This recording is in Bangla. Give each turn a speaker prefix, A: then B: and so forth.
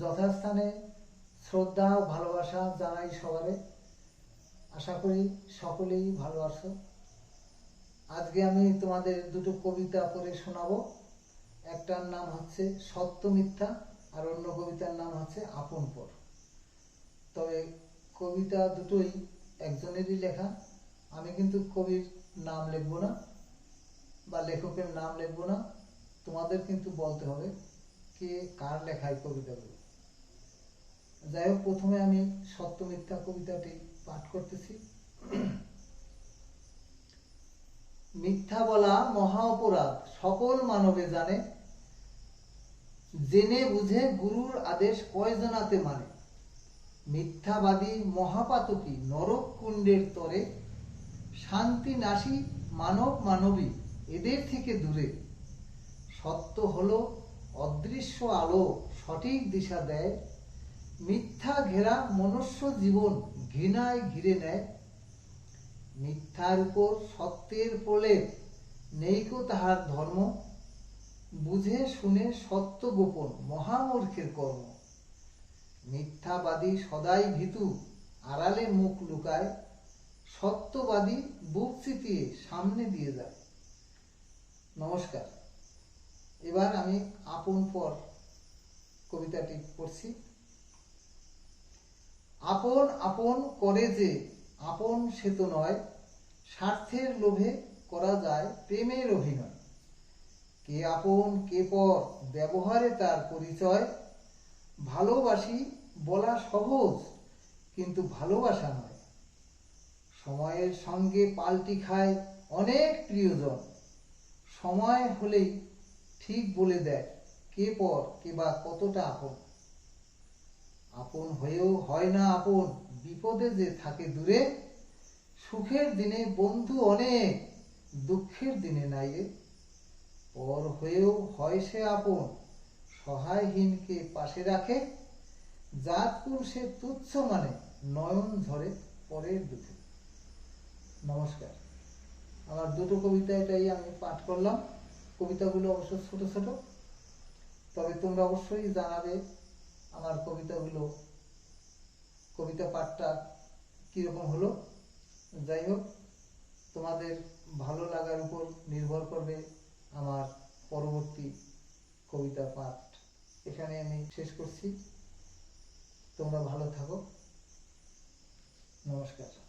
A: যথাস্থানে শ্রদ্ধা ও ভালোবাসা জানাই সবারে। আশা করি সকলেই ভালো আছো। আজকে আমি তোমাদের দুটো কবিতা পড়ে শোনাবো। একটার নাম হচ্ছে সত্য মিথ্যা আর অন্য কবিতার নাম হচ্ছে আপন পর। তবে কবিতা দুটোই একজনেরই লেখা। আমি কিন্তু কবির নাম লিখব না বা লেখকের নাম লিখব না। তোমাদের কিন্তু বলতে হবে কে কার লেখায় কবিতাগুলো। যাই হোক, প্রথমে আমি সত্য মিথ্যা কবিতাটি পাঠ করতেছি। মিথ্যা বলা মহা অপরাধ, সকল মানবে জানে। জেনে বুঝে গুরুর আদেশ কয়জনাতে মানে? মিথ্যাবাদী মহাপাতকী নরক কুণ্ডের তরে। শান্তি নাশী মানব মানবী এদের থেকে দূরে। সত্য হলো, অদৃশ্য আলো সঠিক দিশা দেয়। মিথ্যা ঘেরা মনুষ্য জীবন ঘৃণায় ঘিরে নেয়। মিথ্যার উপর সত্যের প্রলেপ নেইকো তাহার ধর্ম। বুঝে শুনে সত্য গোপন মহামূর্খের কর্ম। মিথ্যাবাদী সদাই ভীতু, আড়ালে মুখ লুকায়। সত্যবাদী বুক চিতিয়ে সামনে দিয়ে যায়। নমস্কার। এবার আমি আপন পর কবিতাটি পড়ছি। আপন আপন করে যে আপন সে তো নয়, স্বার্থের লোভে করা যায়, প্রেমের অভিনয়। কে আপন, কে পর, ব্যবহারে তার পরিচয়। ভালোবাসি বলা সহজ, কিন্তু ভালোবাসা নয়। সময়ের সঙ্গে পাল্টি খায় অনেক প্রিয়জন। সময় হলেই ঠিক বলে দেয় কে পর, কে বা কতটা আপন। আপন হয়েও হয় না আপন। বিপদে যে থাকে দূরে, সুখের দিনে বন্ধু অনেক, দুঃখের দিনে নাই রে পর হয়েও হয় সে আপন সহায়হীনকে পাশে রাখে জাতকুল সে তুচ্ছ মানে নয়ন ঝরে পরের দুঃখে। নমস্কার। আমার দুটো কবিতা এটাই আমি পাঠ করলাম। কবিতাগুলো অবশ্য ছোট ছোট, তবে তোমরা অবশ্যই জানাবে আমার কবিতাগুলো কবিতা পাঠটা কীরকম হলো? যাই হোক, তোমাদের ভালো লাগার উপর নির্ভর করবে আমার পরবর্তী কবিতা পাঠ। এখানে আমি শেষ করছি। তোমরা ভালো থাকো। নমস্কার।